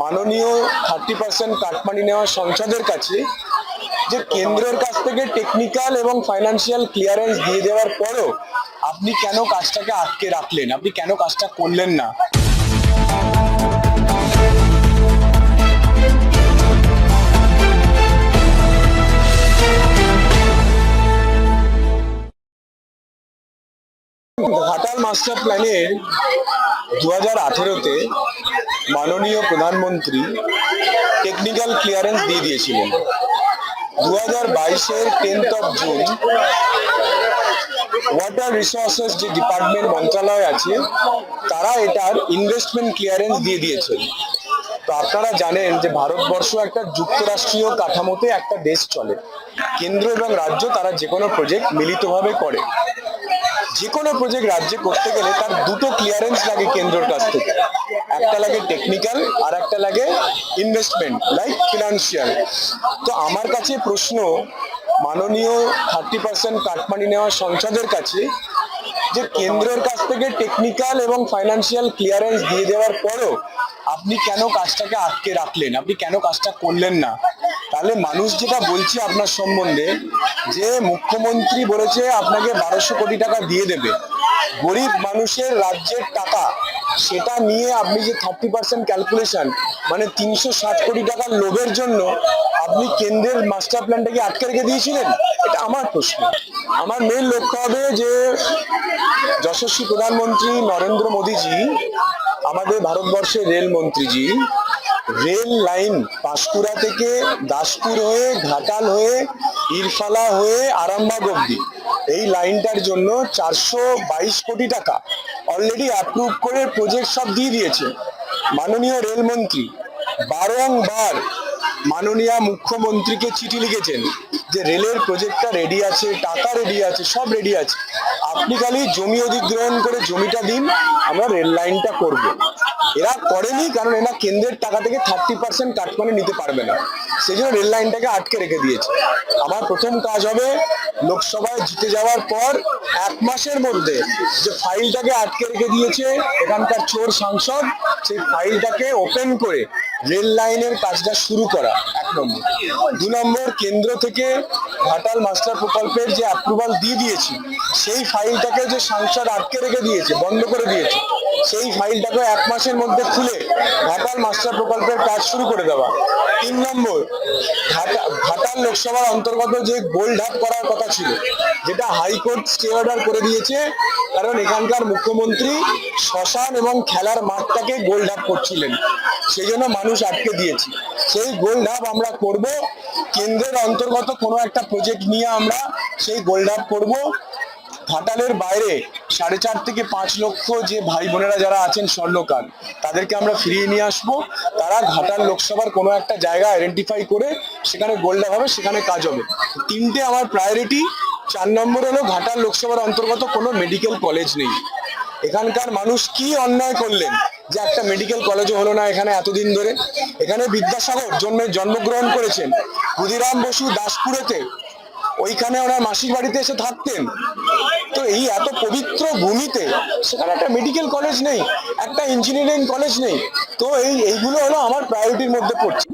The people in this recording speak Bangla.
মাননীয় থার্টি পার্সেন্ট কাটমানি নেওয়া সংসদের কাছে যে কেন্দ্রের কাছ থেকে টেকনিক্যাল এবং ফাইন্যান্সিয়াল ক্লিয়ারেন্স দিয়ে দেওয়ার পরও আপনি কেন কাজটাকে আটকে রাখলেন? আপনি কেন কাজটা করলেন না? ঘাটাল মাস্টার প্ল্যানের দু হাজার আঠেরোতে মাননীয় প্রধানমন্ত্রী টেকনিক্যাল ক্লিয়ারেন্স দিয়ে দিয়েছিলেন। দু হাজার বাইশের tenth of June water resources যে ডিপার্টমেন্ট মন্ত্রণালয় আছে, তারা এটার ইনভেস্টমেন্ট ক্লিয়ারেন্স দিয়ে দিয়েছেন। তো আপনারা জানেন যে ভারতবর্ষ একটা যুক্তরাষ্ট্রীয় কাঠামোতে একটা দেশ চলে। কেন্দ্র এবং রাজ্য তারা যে কোনো প্রজেক্ট মিলিতভাবে করে। যে কোনো প্রজেক্ট রাজ্যে করতে গেলে তার দুটো ক্লিয়ারেন্স লাগে কেন্দ্রের কাছ থেকে। একটা লাগে টেকনিক্যাল আর একটা লাগে ইনভেস্টমেন্ট লাইক ফিনান্সিয়াল তো আমার কাছে প্রশ্ন, মাননীয় থার্টি পার্সেন্ট কাটমানি নেওয়া সংসদের কাছে, যে কেন্দ্রের কাছ থেকে টেকনিক্যাল এবং ফাইন্যান্সিয়াল ক্লিয়ারেন্স দিয়ে দেওয়ার পরও আপনি কেন কাজটাকে আটকে রাখলেন? আপনি কেন কাজটা করলেন না? তাহলে মানুষ যেটা বলছে আপনার সম্বন্ধে, যে মুখ্যমন্ত্রী বলেছে আপনাকে বারোশো কোটি টাকা দিয়ে দেবে। গরিব মানুষের রাজ্যের টাকা, সেটা নিয়ে আপনি যে থার্টি পার্সেন্ট ক্যালকুলেশন মানে তিনশো ষাট কোটি টাকার লোভের জন্য আপনি কেন্দ্রের মাস্টার প্ল্যানটাকে আটকে রেখে দিয়েছিলেন? এটা আমার প্রশ্ন। আমার মেন লক্ষ্য হবে যে যশস্বী প্রধানমন্ত্রী নরেন্দ্র মোদীজি, আমাদের ভারতবর্ষের রেল মন্ত্রীজি রেল লাইন পাঁশকুড়া থেকে দাসপুর হয়ে ঘাটাল হয়ে ইরফালা হয়ে আরামবাগ অব্দি এই লাইনটার জন্য চারশো বাইশ কোটি টাকা অলরেডি অ্যাপ্রুভ করে প্রজেক্ট সব দিয়ে দিয়েছে। মাননীয় রেলমন্ত্রী বারংবার মাননীয় মুখ্যমন্ত্রীকে চিঠি লিখেছেন যে রেলের প্রজেক্টটা রেডি আছে, টাকা রেডি আছে, সব রেডি আছে। আপনি খালি জমি অধিগ্রহণ করে জমিটা দিন, আমরা রেল লাইনটা করব। এরা করেনি কারণ এরা কেন্দ্রের টাকা থেকে থার্টি পার্সেন্ট কাটমানি নিতে পারবে না। সেই জন্য রেল লাইনটাকে আটকে রেখে দিয়েছে। আমার প্রথম কাজ হবে, লোকসভায় জিতে যাওয়ার পর এক মাসের মধ্যে যে ফাইলটাকে আটকে রেখে দিয়েছে এখানকার চোর সাংসদ, সেই ফাইলটাকে ওপেন করে রেল লাইনের কাজটা শুরু করা। এক নম্বর। দু নম্বর, কেন্দ্র থেকে ঘাটাল মাস্টার প্রকল্পের যে অ্যাপ্রুভাল দিয়ে দিয়েছি, সেই ফাইলটাকে যে সাংসদ আটকে রেখে দিয়েছে, বন্ধ করে দিয়েছে সেই ফাইলটাকে এক মাসের মধ্যে খুলে ঘাটাল মাস্টার প্রকল্পের কাজ শুরু করে দেওয়া। তিন নম্বর ঘাটাল লোকসভার অন্তর্গত যে হাব করার কথা ছিল, যেটা হাইকোর্ট স্টে অর্ডার করে দিয়েছে, কারণ এখানকার মুখ্যমন্ত্রী শ্মশান এবং খেলার মাঠটাকে হাব করছিলেন সেই জন্য মানুষ আটকে দিয়েছে। সেই হাব আমরা করব, কেন্দ্রের অন্তর্গত কোনো একটা প্রজেক্ট নিয়ে আমরা সেই হাব করব ঘাটালের বাইরে সাড়ে চার থেকে পাঁচ লক্ষ যে ভাই বোনেরা যারা আছেন স্বর্ণকার, তাদেরকে আমরা ফিরিয়ে নিয়ে আসব। তারা ঘাটাল লোকসভার কোনো একটা জায়গা আইডেন্টিফাই করে সেখানে গোল্ডা হবে, সেখানে কাজ হবে। তিনটে আমার প্রায়োরিটি চার নম্বর হলো ঘাটাল লোকসভার অন্তর্গত কোনো মেডিকেল কলেজ নেই। এখানকার মানুষ কি অন্যায় করলেন যে একটা মেডিকেল কলেজও হলো না এখানে এতদিন ধরে? এখানে বিদ্যাসাগর জন্মে জন্মগ্রহণ করেছেন। ক্ষুদিরাম বসু দাসপুরেতে ওইখানে ওনার মাসির বাড়িতে এসে থাকতেন। তো এই এত পবিত্র ভূমিতে সেখানে একটা মেডিকেল কলেজ নেই, একটা ইঞ্জিনিয়ারিং কলেজ নেই। তো এই, এইগুলো হলো আমার প্রায়োরিটির মধ্যে পড়ছে।